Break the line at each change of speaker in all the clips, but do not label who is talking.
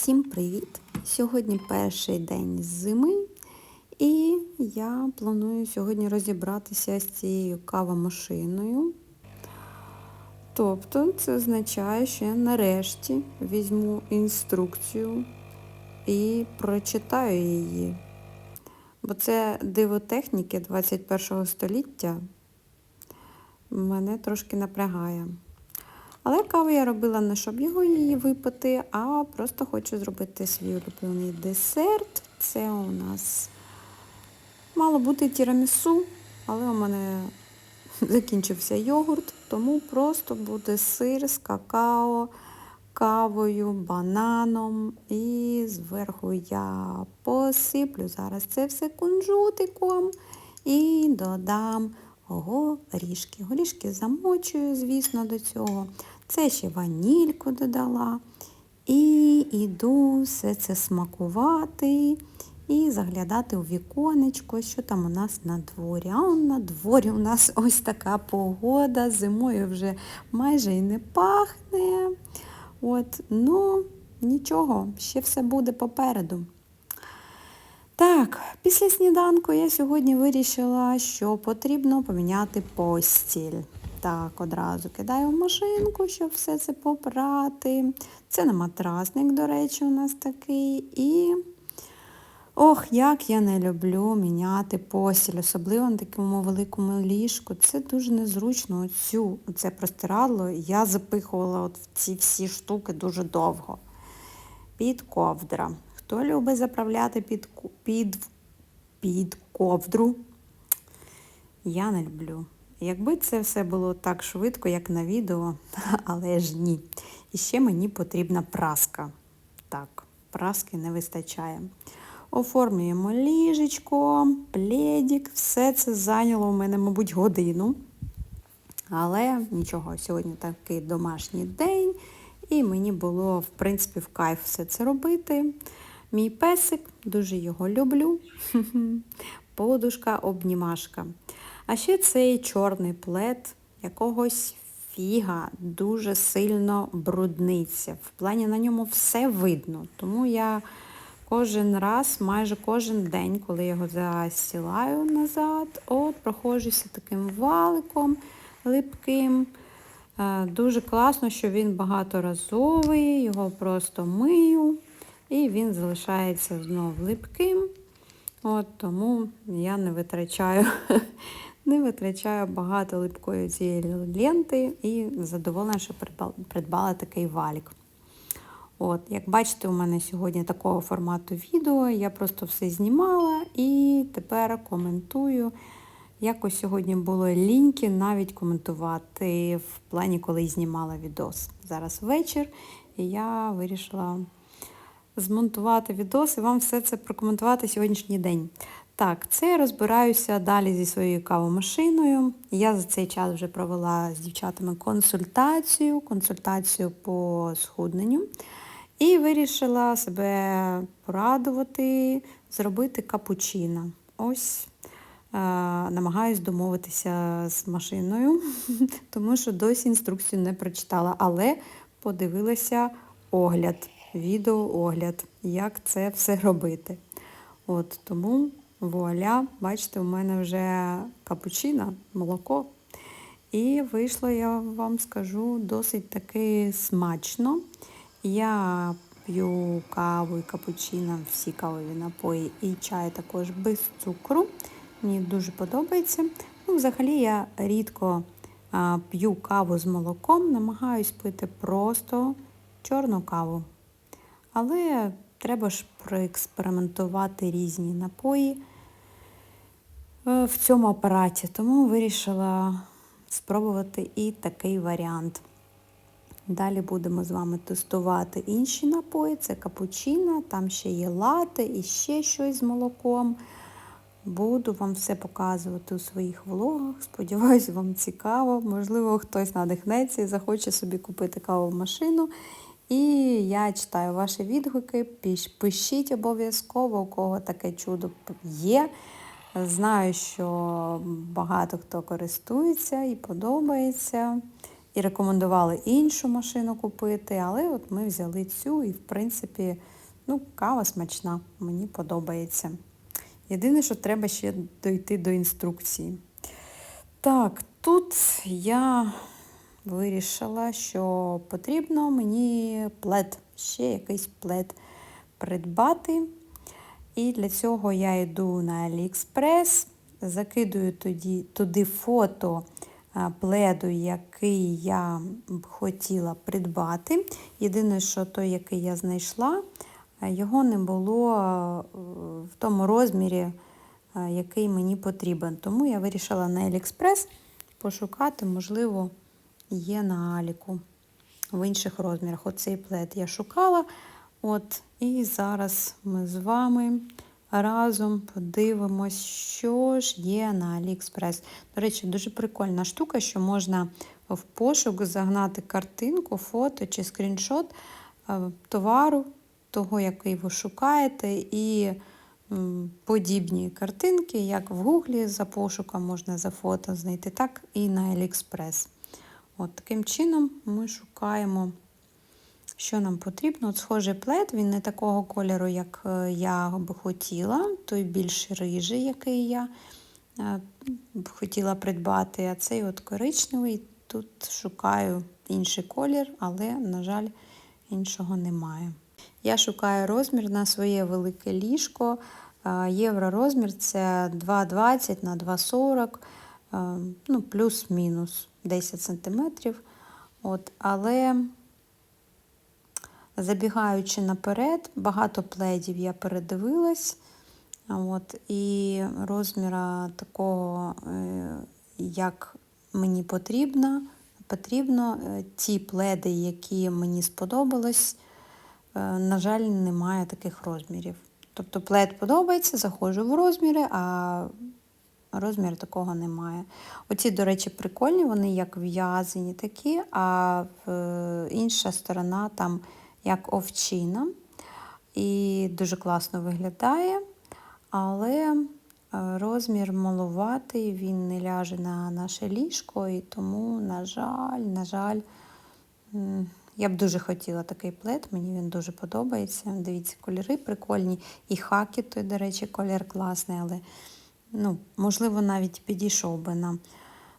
Всім привіт! Сьогодні перший день зими, і я планую сьогодні розібратися з цією кавомашиною. Тобто це означає, що я нарешті візьму інструкцію і прочитаю її. Бо це диво техніки 21 століття мене трошки напрягає. Але каву я робила не щоб його її випити, а просто хочу зробити свій улюблений десерт. Це у нас мало бути тірамісу, але у мене закінчився йогурт, тому просто буде сир з какао, кавою, бананом. І зверху я посиплю зараз це все кунжутиком і додам горішки. Горішки замочую, звісно, до цього. Це ще ванільку додала. І йду все це смакувати і заглядати у віконечко, що там у нас на дворі. А он на дворі у нас ось така погода, зимою вже майже і не пахне. От, Ну, нічого, ще все буде попереду. Так, після сніданку я сьогодні вирішила, що потрібно поміняти постіль. Так, одразу кидаю в машинку, щоб все це попрати. Це на матрасник, до речі, у нас такий. І ох, як я не люблю міняти постіль, особливо на такому великому ліжку. Це дуже незручно. Оцю, Це простирадло я запихувала от в ці всі штуки дуже довго. Під ковдра. Хто любить заправляти під, під, під ковдру? Я не люблю. Якби це все було так швидко, як на відео, але ж ні. І ще мені потрібна праска. Так, праски не вистачає. Оформлюємо ліжечко, пледик, все це зайняло у мене, мабуть, годину. Але нічого, сьогодні такий домашній день, і мені було, в принципі, в кайф все це робити. Мій песик, дуже його люблю. Подушка, обнімашка. А ще цей чорний плед якогось фіга дуже сильно брудниться. В плані на ньому все видно. Тому я кожен раз, майже кожен день, коли його застілаю назад, от проходжуся таким валиком липким. Дуже класно, що він багаторазовий, його просто мию, і він залишається знову липким. От Тому я не витрачаю не витрачаю багато липкої цієї ленти і задоволена, що придбала такий валік. От, Як бачите, у мене сьогодні такого формату відео, я просто все знімала і тепер коментую. Якось сьогодні було ліньки навіть коментувати в плані, коли знімала відос. Зараз вечір, і я вирішила змонтувати відос і вам все це прокоментувати сьогоднішній день. Так, це я розбираюся далі зі своєю кавомашиною. Я за цей час вже провела з дівчатами консультацію, консультацію по схудненню. І вирішила себе порадувати, зробити капучино. Ось е, намагаюсь домовитися з машиною, тому що досі інструкцію не прочитала, але подивилася огляд, відеоогляд, як це все робити. От Тому Вуаля, бачите, у мене вже капучино, молоко. І вийшло, я вам скажу, досить таки смачно. Я п'ю каву і капучино, всі кавові напої і чай також без цукру. Мені дуже подобається. Ну, Взагалі я рідко а, п'ю каву з молоком, намагаюсь пити просто чорну каву. Але треба ж проекспериментувати різні напої е, в цьому апараті, тому вирішила спробувати і такий варіант. Далі будемо з вами тестувати інші напої. Це капучино, там ще є лати і ще щось з молоком. Буду вам все показувати у своїх влогах. Сподіваюсь, вам цікаво. Можливо, хтось надихнеться і захоче собі купити каву машину. І я читаю ваші відгуки, пишіть обов'язково, у кого таке чудо є. Знаю, що багато хто користується і подобається. і рекомендували іншу машину купити, але от ми взяли цю і, в принципі, ну, кава смачна, мені подобається. Єдине, що треба ще дойти до інструкції. Так, тут я вирішила, що потрібно мені плед, ще якийсь плед придбати. І для цього я йду на AliExpress, закидую тоді, туди фото пледу, який я б хотіла придбати. Єдине, що той, який я знайшла, його не було в тому розмірі, який мені потрібен. Тому я вирішила на AliExpress пошукати, можливо, є на Аліку в інших розмірах. Оцей плед я шукала. От, І зараз ми з вами разом подивимось, що ж є на AliExpress. До речі, дуже прикольна штука, що можна в пошук загнати картинку, фото чи скріншот е, товару, того, який ви шукаєте, і подібні картинки, як в Гуглі за пошуком можна за фото знайти, так і на AliExpress. От таким чином ми шукаємо, що нам потрібно. От схожий плед, він не такого кольору, як е, я би хотіла, той більш рижий, який я е, б хотіла придбати, а цей от коричневий. Тут шукаю інший колір, але, на жаль, іншого немає. Я шукаю розмір на своє велике ліжко. Е, Євророзмір це 2,20 на 2,40, е, ну, плюс-мінус 10 см. От, але забігаючи наперед, багато пледів я передивилась. От, і розміра такого, е, як мені потрібно, потрібно, е, ті пледи, які мені сподобались, е, на жаль, немає таких розмірів. Тобто плед подобається, заходжу в розміри, а розміру такого немає. Оці, до речі, прикольні, вони як в'язані такі, а інша сторона там як овчина. І дуже класно виглядає, але розмір малуватий, він не ляже на наше ліжко, і тому, на жаль, на жаль, я б дуже хотіла такий плед, мені він дуже подобається. Дивіться, кольори прикольні. І хакі, той, до речі, колір класний, але ну, можливо, навіть підійшов би нам.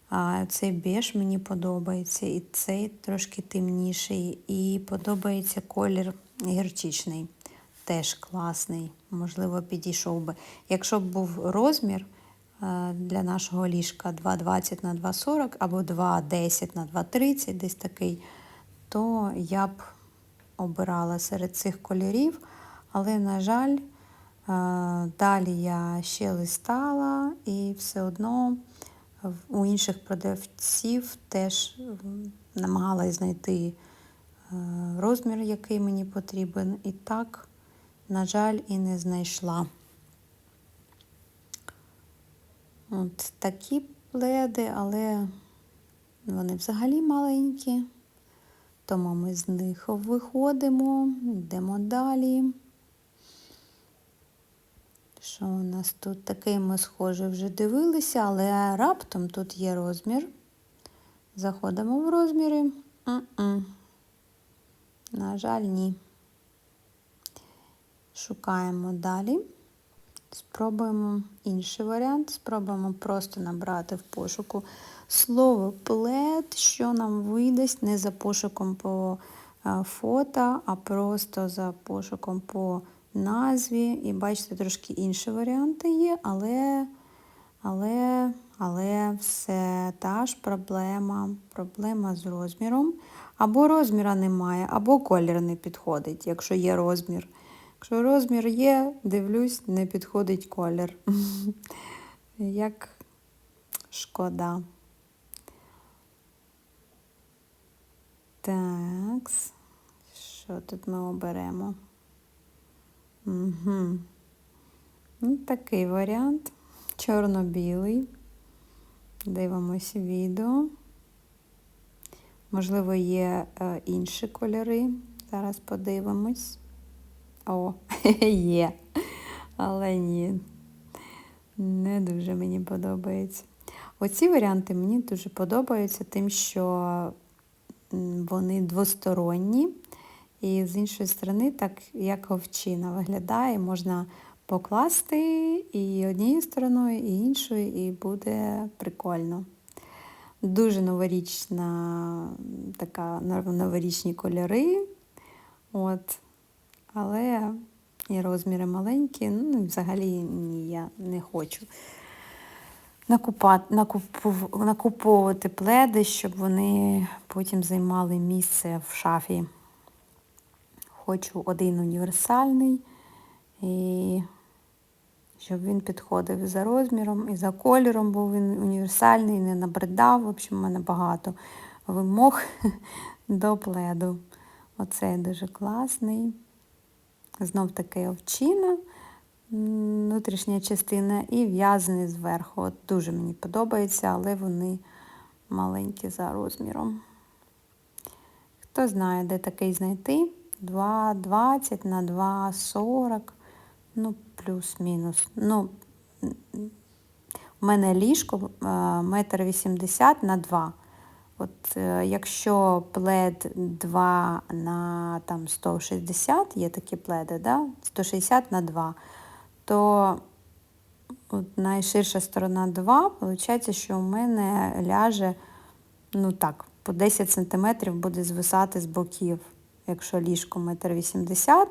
А Цей беж мені подобається, і цей трошки темніший, і подобається колір гірчичний, теж класний, можливо, підійшов би. Якщо б був розмір для нашого ліжка 2,20 на 2,40 або 2,10 на 2,30, десь такий, то я б обирала серед цих кольорів, але, на жаль, далі я ще листала і все одно у інших продавців теж намагалась знайти розмір, який мені потрібен. І так, на жаль, і не знайшла. От такі пледи, але вони взагалі маленькі. Тому ми з них виходимо, йдемо далі. Що у нас тут такий ми схоже вже дивилися, але раптом тут є розмір. Заходимо в розміри. М -м. На жаль, ні. Шукаємо далі. Спробуємо інший варіант. Спробуємо просто набрати в пошуку слово плед, що нам видасть не за пошуком по фото, а просто за пошуком по назві. І бачите, трошки інші варіанти є, але, але, але все та ж проблема. Проблема з розміром. Або розміра немає, або колір не підходить, якщо є розмір. Якщо розмір є, дивлюсь, не підходить колір. Як шкода. Так, що тут ми оберемо? Угу. Ну, Такий варіант. Чорно-білий. Дивимось відео. Можливо, є е, інші кольори. Зараз подивимось. О, є. Але ні. Не дуже мені подобається. Оці варіанти мені дуже подобаються, тим, що вони двосторонні. І з іншої сторони, так як овчина виглядає, можна покласти і однією стороною, і іншою, і буде прикольно. Дуже новорічна, така новорічні кольори. От. Але і розміри маленькі, ну взагалі ні, я не хочу накупати, накупу- накуповувати пледи, щоб вони потім займали місце в шафі. Хочу один універсальний, і щоб він підходив за розміром, і за кольором був він універсальний, не набридав. В общем, у мене багато вимог до пледу. Оцей дуже класний. Знов таки овчина, внутрішня частина і в'язаний зверху. От дуже мені подобається, але вони маленькі за розміром. Хто знає, де такий знайти? 2,20 на 2,40, ну, плюс-мінус. Ну, м, м, у мене ліжко е, метр вісімдесят на 2. От е, якщо плед 2 на там, 160, є такі пледи, да? 160 на 2, то от найширша сторона 2, виходить, що у мене ляже, ну так, по 10 см буде звисати з боків. Якщо ліжко 1,80 м,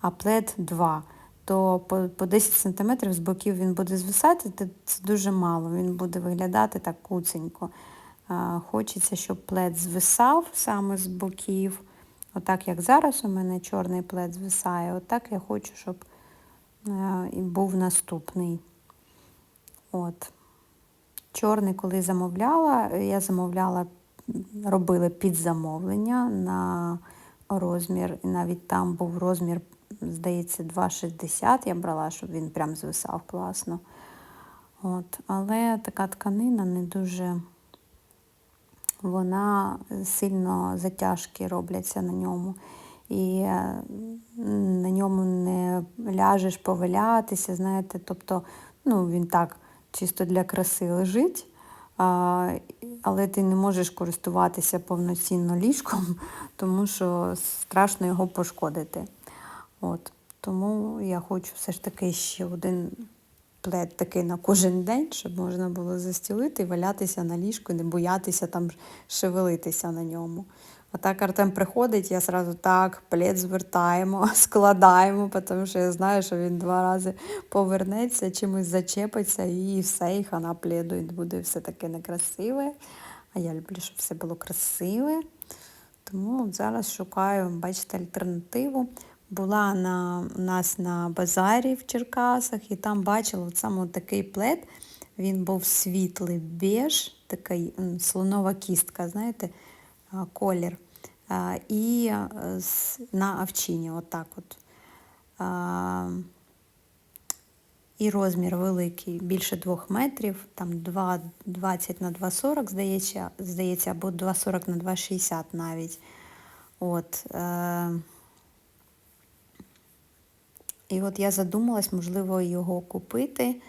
а плед 2, то по, по 10 см з боків він буде звисати, це- дуже мало, він буде виглядати так куценько. Хочеться, щоб плед звисав саме з боків. Отак, як зараз у мене чорний плед звисає, отак я хочу, щоб е, і був наступний. От. Чорний, коли замовляла, я замовляла, робила підзамовлення на розмір. І навіть там був розмір, здається, 2,60 я брала, щоб він прям звисав класно. От. Але така тканина не дуже вона сильно затяжки робляться на ньому. І на ньому не ляжеш повалятися, знаєте, тобто ну, він так чисто для краси лежить, але ти не можеш користуватися повноцінно ліжком, тому що страшно його пошкодити. От. Тому я хочу все ж таки ще один плед такий на кожен день, щоб можна було застілити і валятися на ліжку, і не боятися там шевелитися на ньому. А так Артем приходить, я сразу так, плед звертаємо, складаємо, тому що я знаю, що він два рази повернеться, чимось зачепиться і все, і хана пледу, і буде все таке некрасиве. А я люблю, щоб все було красиве. Тому зараз шукаю, бачите, альтернативу. Була на, у нас на базарі в Черкасах і там бачила саме такий плед. Він був світлий беж, такий слонова кістка, знаєте, колір. І на овчині, отак от. І розмір великий, більше 2 метрів, там 2,20 на 2,40, здається, здається, або 2,40 на 2,60 навіть. От, е, і от я задумалась, можливо, його купити,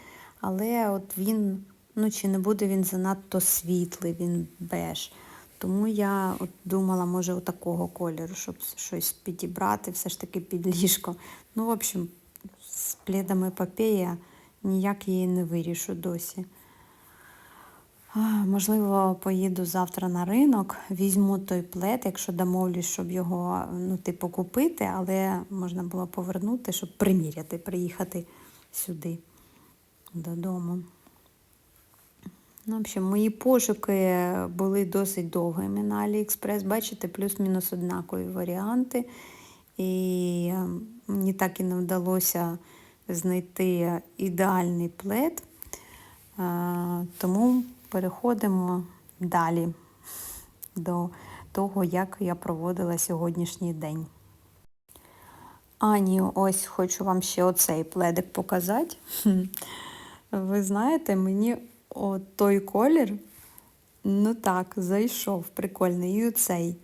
але от він, ну чи не буде він занадто світлий, він беж. Тому я от думала, може, такого кольору, щоб щось підібрати, все ж таки під ліжко. Ну, в общем, з пледом епопея ніяк її не вирішу досі. Можливо, поїду завтра на ринок, візьму той плед, якщо домовлюсь, щоб його ну, типу, купити, але можна було повернути, щоб приміряти, приїхати сюди додому. Ну, в мої пошуки були досить довгими на AliExpress. Бачите, плюс-мінус однакові варіанти. І е, мені так і не вдалося знайти ідеальний плед. Е, Тому переходимо далі до того, як я проводила сьогоднішній день. Ані, ось хочу вам ще оцей пледик показати. Ви знаєте, мені от той колір, ну так, зайшов, прикольний. І оцей.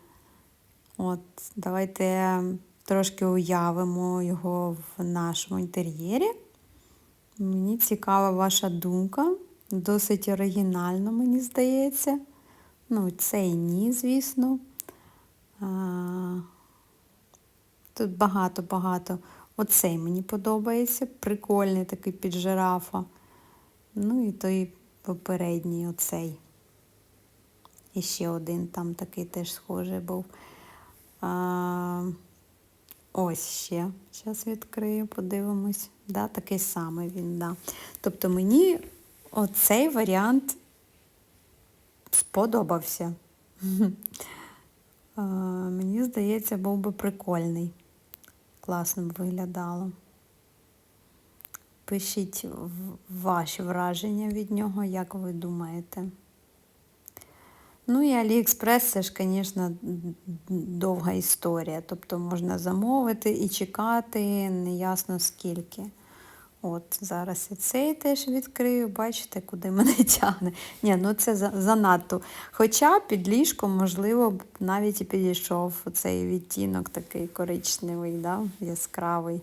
От, давайте трошки уявимо його в нашому інтер'єрі. Мені цікава ваша думка. Досить оригінально, мені здається. Ну, цей ні, звісно. А, Тут багато-багато. Оцей мені подобається. Прикольний такий під жирафа. Ну і той попередній оцей. І ще один там такий теж схожий був. А, ось ще. Зараз відкрию, подивимось. Да, такий самий він, да. Тобто мені оцей варіант сподобався. Мені здається, був би прикольний. Класно б виглядало. Пишіть ваші враження від нього, як ви думаєте. Ну і Аліекспрес це ж, звісно, довга історія. Тобто можна замовити і чекати неясно скільки. От зараз і цей теж відкрию, бачите, куди мене тягне. Ні, ну це занадто. Хоча під ліжком, можливо, навіть і підійшов цей відтінок такий коричневий, да? яскравий.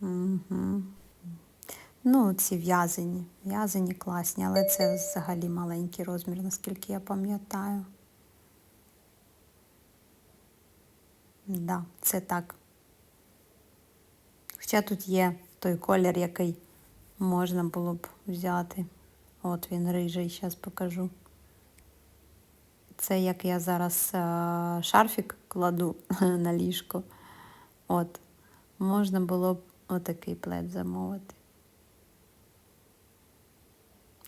Угу. Ну, ці в'язані. В'язані класні, але це взагалі маленький розмір, наскільки я пам'ятаю. Да, це так. Хоча тут є той колір, який можна було б взяти. От він рижий, зараз покажу. Це як я зараз е, шарфік кладу на ліжко. От. Можна було б отакий плед замовити.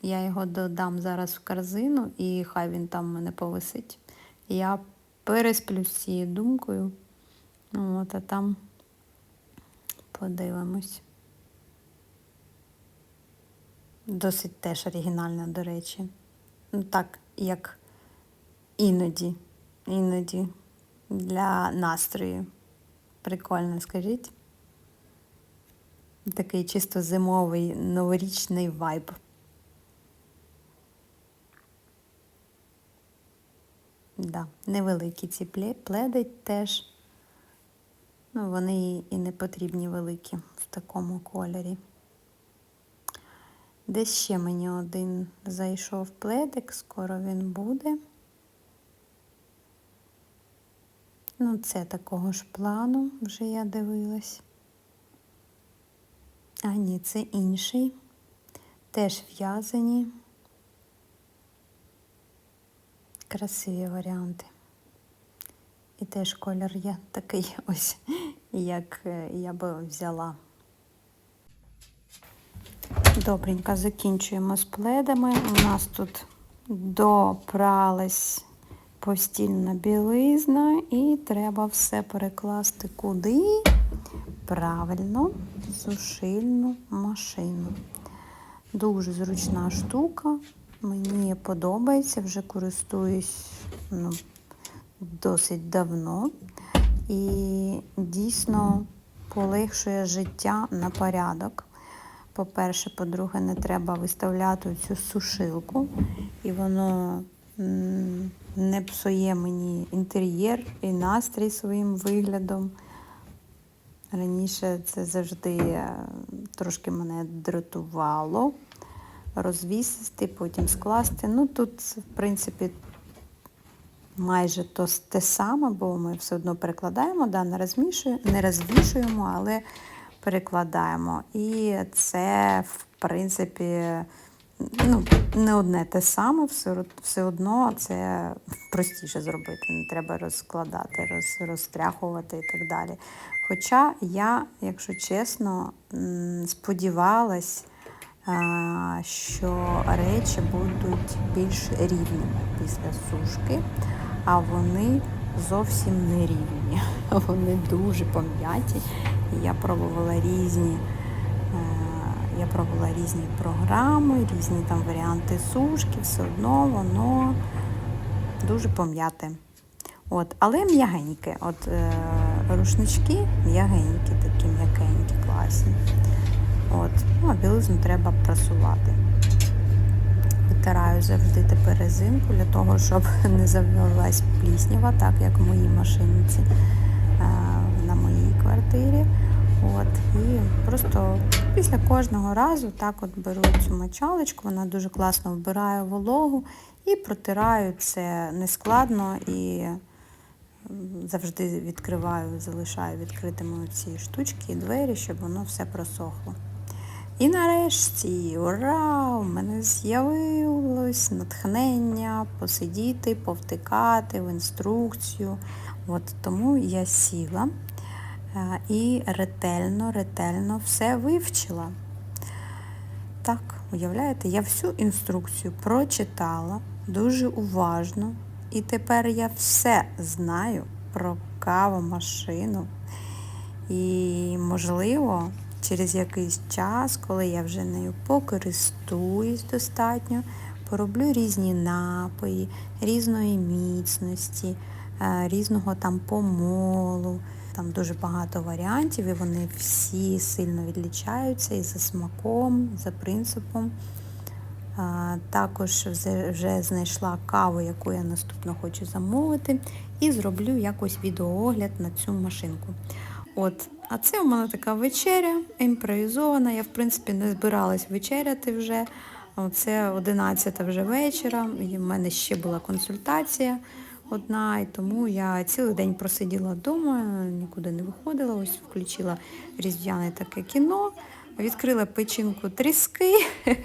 Я його додам зараз в корзину і хай він там в мене повисить. Я пересплю з цією думкою. Ну, От, а там подивимось. Досить теж оригінальна, до речі. Ну так, як іноді, іноді для настрою. Прикольно, скажіть. Такий чисто зимовий новорічний вайб. Да, невеликі ці пле- пледи теж. Ну, вони і не потрібні великі в такому кольорі. Десь ще мені один зайшов пледик, скоро він буде. Ну, це такого ж плану, вже я дивилась. А ні, це інший. Теж в'язані. Красиві варіанти. І теж колір є такий ось, як е, я би взяла. Добренько, закінчуємо з пледами. У нас тут допралась постільна білизна і треба все перекласти куди? Правильно, сушильну машину. Дуже зручна штука. Мені подобається, вже користуюсь ну, досить давно. І дійсно полегшує життя на порядок. По-перше, по-друге, не треба виставляти цю сушилку, і воно не псує мені інтер'єр і настрій своїм виглядом. Раніше це завжди е, трошки мене дратувало. Розвісити, потім скласти. Ну тут, в принципі, майже то те саме, бо ми все одно перекладаємо, да, не, розмішуємо, не розвішуємо, але перекладаємо. І це, в принципі, ну, не одне те саме, все, все одно це простіше зробити. Не треба розкладати, роз, розтряхувати і так далі. Хоча я, якщо чесно, сподівалась, що речі будуть більш рівними після сушки, а вони зовсім не рівні. Вони дуже пом'яті. Я пробувала різні. е, Я пробувала різні програми, різні там варіанти сушки, все одно воно дуже пом'яте. От, але м'ягеньке. От е, рушнички м'ягенькі, такі м'якенькі, класні. От, ну, а білизну треба прасувати. Витираю завжди тепер резинку для того, щоб не завелась пліснява, так як в моїй машинці е, на моїй квартирі. От, і просто після кожного разу так от беру цю мочалочку, вона дуже класно вбирає вологу і протираю це нескладно і завжди відкриваю, залишаю відкритими ці штучки і двері, щоб воно все просохло. І нарешті, ура! У мене з'явилось натхнення посидіти, повтикати в інструкцію. От тому я сіла е, і ретельно, ретельно все вивчила. Так, уявляєте, я всю інструкцію прочитала дуже уважно, і тепер я все знаю про кавомашину. І, можливо, через якийсь час, коли я вже нею покористуюсь достатньо, пороблю різні напої, різної міцності, е, різного там помолу. Там дуже багато варіантів, і вони всі сильно відлічаються і за смаком, за принципом. Також вже- вже знайшла каву, яку я наступно хочу замовити, і зроблю якось відеоогляд на цю машинку. От, а це у мене така вечеря імпровізована. Я, в принципі, не збиралась вечеряти вже. Це 11 вже вечора. І в мене ще була консультація одна, і тому я цілий день просиділа вдома, нікуди не виходила. Ось включила різдвяне таке кіно, відкрила печінку тріски.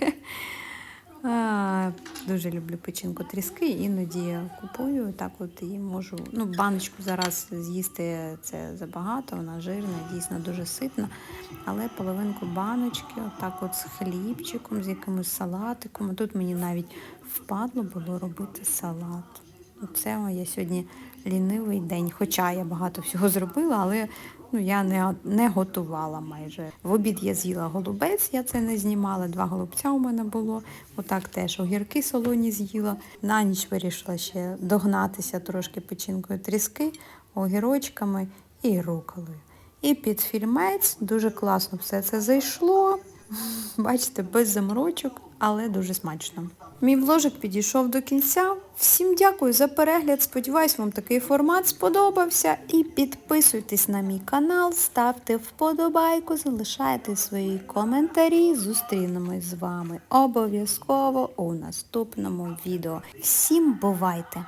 А, Дуже люблю печінку тріски, іноді купую так от і можу. Ну, баночку зараз з'їсти це забагато, вона жирна, дійсно дуже ситна. Але половинку баночки, отак от з хлібчиком, з якимось салатиком. Тут мені навіть впадло було робити салат. Це я сьогодні лінивий день. Хоча я багато всього зробила, але ну, я не, не готувала майже. В обід я з'їла голубець, я це не знімала. Два голубця у мене було. Отак теж огірки солоні з'їла. На ніч вирішила ще догнатися трошки печінкою тріски, огірочками і руколою. І під фільмець дуже класно все це зайшло. Бачите, без заморочок, але дуже смачно. Мій вложик підійшов до кінця. Всім дякую за перегляд. Сподіваюсь, вам такий формат сподобався. І підписуйтесь на мій канал, ставте вподобайку, залишайте свої коментарі. Зустрінемось з вами обов'язково у наступному відео. Всім бувайте!